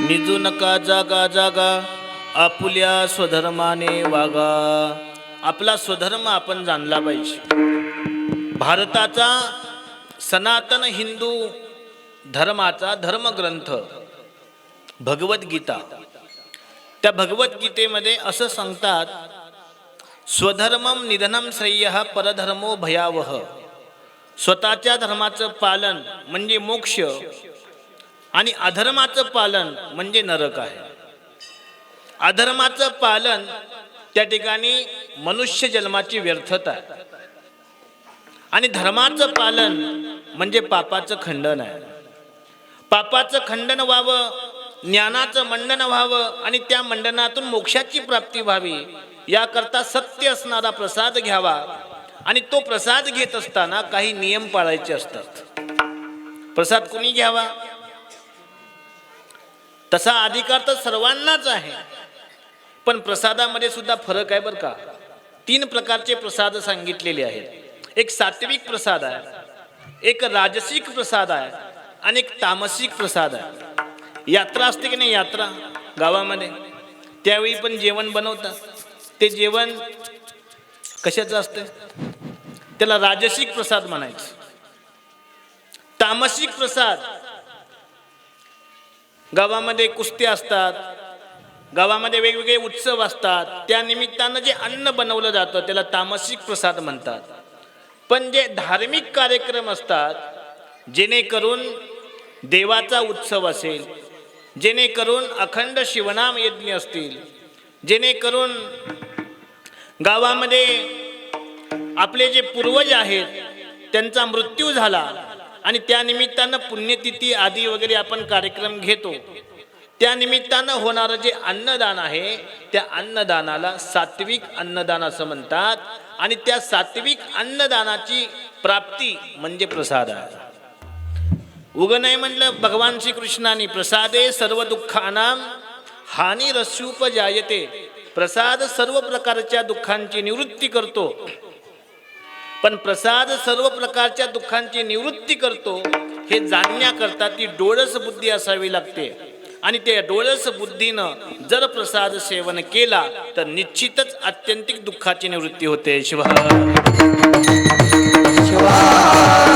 निजू नका जागा जागा. आपुल्या स्वधर्माने वागा. आपला स्वधर्म आपण जाणला पाहिजे. भारताचा सनातन हिंदू धर्माचा धर्मग्रंथ भगवद्गीता त्या भगवद्गीतेमध्ये असं सांगतात स्वधर्मम निधनम श्रेय परधर्मो भयावह. स्वतःच्या धर्माचं पालन म्हणजे मोक्ष आणि अधर्माचं पालन म्हणजे नरक आहे. अधर्माचं पालन त्या ठिकाणी मनुष्य जन्माची व्यर्थता आहे. आणि धर्माचं पालन म्हणजे पापाचं खंडन आहे. पापाचं खंडन व्हावं ज्ञानाचं मंडन व्हावं आणि त्या मंडनातून मोक्षाची प्राप्ती व्हावी याकरता सत्य असणारा प्रसाद घ्यावा आणि तो प्रसाद घेत असताना काही नियम पाळायचे असतात. प्रसाद कुणी घ्यावा? तसा अधिकार तर सर्वांनाच आहे. पण प्रसादामध्ये सुद्धा फरक आहे बरं का. तीन प्रकारचे प्रसाद सांगितलेले आहेत. एक सात्विक प्रसाद आहे. एक राजसिक प्रसाद आहे. आणि एक तामसिक प्रसाद आहे. यात्रा असते की नाही यात्रा? गावामध्ये. त्यावेळी पण जेवण बनवतात. ते जेवण कशाचं असतं? त्याला राजसिक प्रसाद म्हणायचं. तामसिक प्रसाद. गावामध्ये कुस्त्या असतात गावामध्ये वेगवेगळे उत्सव असतात. त्या निमित्तानं जे अन्न बनवलं जातं त्याला तामसिक प्रसाद म्हणतात. पण जे धार्मिक कार्यक्रम असतात जेणेकरून देवाचा उत्सव असेल जेणेकरून अखंड शिवनाम यज्ञ असतील जेणेकरून गावामध्ये आपले जे पूर्वज आहेत त्यांचा मृत्यू झाला आणि त्यानिमित्तानं पुण्यतिथी आदी वगैरे आपण कार्यक्रम घेतो. त्यानिमित्तानं होणारं जे अन्नदान आहे त्या अन्नदानाला सात्विक अन्नदान असं म्हणतात आणि त्या सात्विक अन्नदानाची प्राप्ती म्हणजे प्रसाद आहे. उग नाही म्हणलं भगवान श्रीकृष्णाने प्रसादे सर्व दुःखानाम हानी रस्यूप जायते प्रसाद सर्व प्रकारच्या दुःखांची निवृत्ती करतो. पण प्रसाद सर्व प्रकारच्या दुःखांची निवृत्ती करतो हे जाणण्याकरता ती डोळस बुद्धी असावी लागते. आणि त्या डोळस बुद्धीनं जर प्रसाद सेवन केला तर निश्चितच अत्यंतिक दुःखाची निवृत्ती होते. शिवा. शिवा.